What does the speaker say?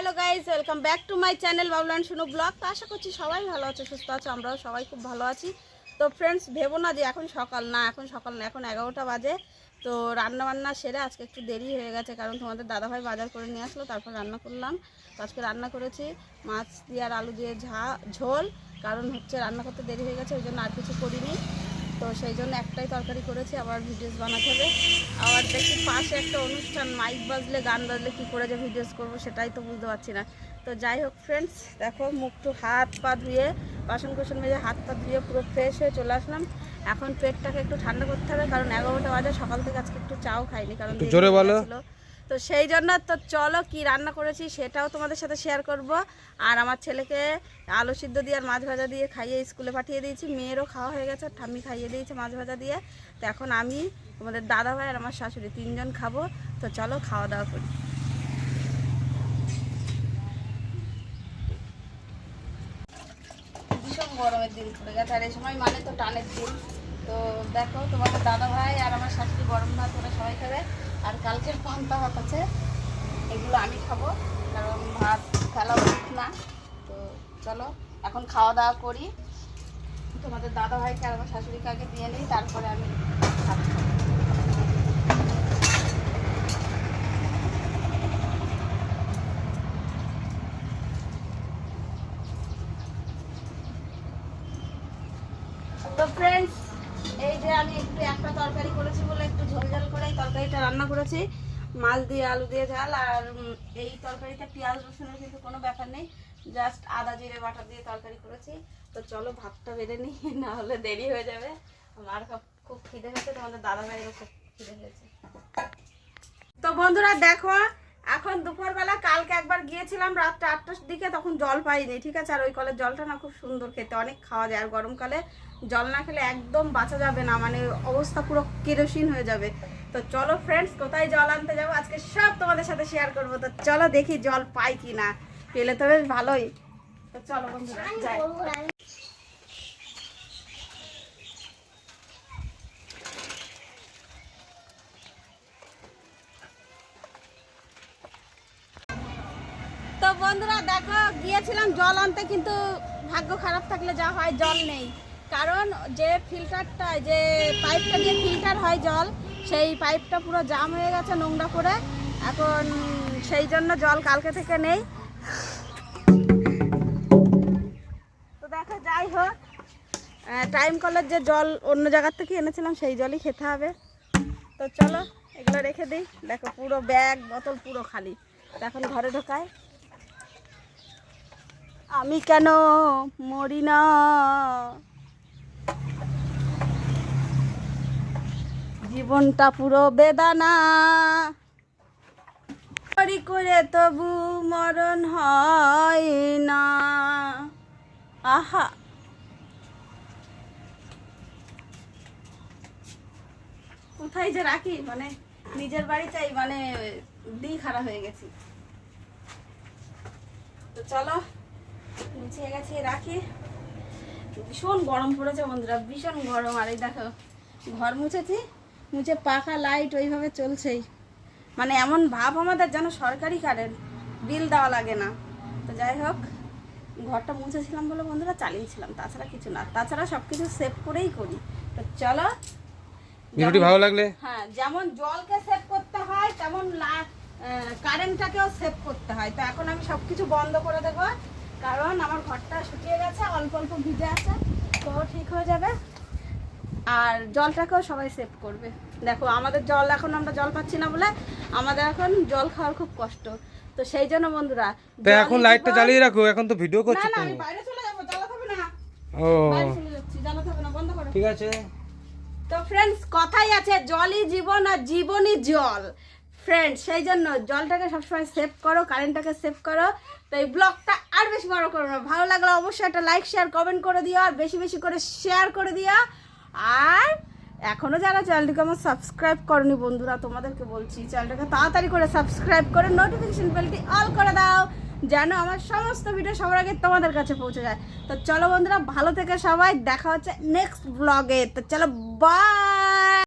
Hello guys welcome back to my channel Bablan শুনো vlog তো আশা করছি সবাই ভালো আছে, সুস্থ আছে, আমরাও সবাই খুব ভালো আছি। তো ফ্রেন্ডস ভেবো না যে এখন সকাল। না, এখন সকাল না, এখন এগারোটা বাজে। তো রান্না বান্না সেরে আজকে একটু দেরি হয়ে গেছে, কারণ তোমাদের দাদাভাই বাজার করে নিয়ে আসলো, তারপর রান্না করলাম। তো আজকে রান্না করেছি, মাছ দিয়ে আর আলু দিয়ে ঝা ঝোল। কারণ হচ্ছে রান্না করতে দেরি হয়ে গেছে, ওই জন্য আর কিছু করিনি। তো সেই জন্য একটাই তরকারি করেছি আবার ভিডিওস বানাতে হবে। আবার দেখি পাশে একটা অনুষ্ঠান মাইক বাজলে গান বাজলে কী করে যে ভিডিওস করব সেটাই তো বুঝতে পারছি না। তো যাই হোক ফ্রেন্ডস দেখো মুখটু হাত পা ধুয়ে বাসন কুসন মেজে হাত পা ধুয়ে পুরো ফ্রেশ হয়ে চলে আসলাম। এখন পেটটাকে একটু ঠান্ডা করতে হবে কারণ এগারোটা বাজে সকাল থেকে আজকে একটু চাও খাইনি কারণ জোরে বলো। তো সেই জন্য তো চলো কি রান্না করেছি সেটাও তোমাদের সাথে শেয়ার করব। আর আমার ছেলেকে আলু সিদ্ধ দিয়ে আর মাছ ভাজা দিয়ে খাইয়ে স্কুলে পাঠিয়ে দিয়েছি। মেয়েরও খাওয়া হয়ে গেছে, ঠাম্মি খাইয়ে দিয়েছে মাছ ভাজা দিয়ে। তো এখন আমি, তোমাদের দাদা ভাই আর আমার শাশুড়ি তিনজন খাব। তো চলো খাওয়া দাওয়া করি। ভীষণ গরমের দিন পড়ে গেছে, আর এই সময় মানে তো টানের দিন। তো দেখো তোমাদের দাদা ভাই আর আমার শাশুড়ি গরম ভাত ওরা সবাই খাবে। আর কালকের পান্তা ভাত আছে, এগুলো আমি খাব, কারণ ভাত খেলা উচিত না। তো চলো, এখন খাওয়া দাওয়া করি। তোমাদের দাদা ভাইকে আর আমার শাশুড়িকে আগে দিয়ে নিই, তারপরে আমি তো ফ্রেন্ডস এই যে আমি একটু একটা তরকারি করেছি বলে একটু ঝোল তরকারিটা রান্না করেছি। মাছ দিয়ে, আলু দিয়ে ঝাল আর এই তরকারিতে পেঁয়াজ, রসুনের কিন্তু কোনো ব্যাপার নেই। জাস্ট আদা, জিরে বাটা দিয়ে তরকারি করেছি। তো চলো ভাতটা বেড়ে নিই, না হলে দেরি হয়ে যাবে। আমার খুব খিদে হয়েছে, তোমাদের দাদা ভাইয়েরও খুব খিদে হয়েছে। তো বন্ধুরা, দেখো, এখন দুপুরবেলা, কালকে একবার গিয়েছিলাম রাত্রে আটটার দিকে, তখন জল পাইনি, ঠিক আছে? আর ওই কলের জলটা না খুব সুন্দর খেতে, অনেক খাওয়া যায়। আর গরমকালে জল না খেলে একদম বাঁচা যাবে না মানে অবস্থা পুরো কেরোসিন হয়ে যাবে। তো চলো ফ্রেন্ডস কোথায় জল আনতে যাব? আজকে সব তোমাদের সাথে শেয়ার করব। তো চলো দেখি জল পাই কি না পেলে তো বেশ ভালোই। তো চলো বন্ধুরা যাই। তো বন্ধুরা দেখো গিয়েছিলাম জল আনতে কিন্তু ভাগ্য খারাপ থাকলে যা হয় জল নেই। কারণ যে ফিল্টারটা যে পাইপটা দিয়ে ফিল্টার হয় জল, সেই পাইপটা পুরো জাম হয়ে গেছে নোংরা করে। এখন সেই জন্য জল কালকে থেকে নেই। তো দেখো, যাই হোক টাইম কলের যে জল অন্য জায়গার থেকে এনেছিলাম, সেই জলই খেতে হবে। তো চলো, এগুলো রেখে দিই। দেখো, পুরো ব্যাগ বোতল পুরো খালি। এখন ঘরে ঢোকায় আমি কেন মরি না? জীবনটা পুরো বেদানা। করি করে তবু মরণ হয় না। আহা। কোথায় যে রাখি? মানে নিজের বাড়িতেই মানে দিই খারাপ হয়ে গেছি। তো চলো গুছিয়ে গেছি, রাখি। ভীষণ গরম পড়েছে বন্ধুরা, ভীষণ গরম। আর এই দেখো, ঘর মুছেছি। মুছে পাখা লাইট ওইভাবে চলছেই। মানে এমন ভাব আমাদের যেন সরকারি কারেন্ট বিল দেওয়া লাগে না। তো যাই হোক ঘরটা মুছেছিলাম বলে বন্ধুরা চালিয়েছিলাম তাছাড়া কিছু না। তাছাড়া সব কিছু সেভ করেই করি। তো চলো ভিডিওটি ভালো লাগলে? হ্যাঁ যেমন জলকে সেভ করতে হয় তেমন কারেন্টটাকেও সেভ করতে হয়। তো এখন আমি সব কিছু বন্ধ করে দেবো কারণ আমার ঘরটা শুকিয়ে গেছে অল্প অল্প ভিজে আছে। তো ঠিক হয়ে যাবে। আর জলটাকেও সবাই সেভ করবে। দেখো আমাদের জল এখন আমরা জল পাচ্ছি না বলে আমাদের এখন জল খাওয়ার খুব কষ্ট। তো সেই জন্য বন্ধুরা তো এখন লাইটটা জ্বালিয়ে রাখো এখন তো ভিডিও না না আমি বাইরে চলে যাব জ্বালাতে হবে না। ও। বাইরে চলে যাচ্ছি জ্বালাতে হবে না বন্ধ করো। ঠিক আছে। তো ফ্রেন্ডস কথাই আছে জলই জীবন আর জীবনই জল। ফ্রেন্ড সেই জন্য জলটাকে সবসময় সেভ করো কারেন্টটাকে সেভ করো। তো এই ব্লগটা আর বেশি বড় করো না। ভালো লাগলে অবশ্যই একটা লাইক শেয়ার কমেন্ট করে দিও আর বেশি বেশি করে শেয়ার করে দিও। আর এখনও যারা চ্যানেলটিকে আমার সাবস্ক্রাইব করনি বন্ধুরা, তোমাদেরকে বলছি চ্যানেলটাকে তাড়াতাড়ি করে সাবস্ক্রাইব করে নোটিফিকেশন বেলটি অল করে দাও, যেন আমার সমস্ত ভিডিও সবার আগে তোমাদের কাছে পৌঁছে যায়। তো চলো বন্ধুরা, ভালো থেকে সবাই, দেখা হচ্ছে নেক্সট ব্লগে তো চলো বাই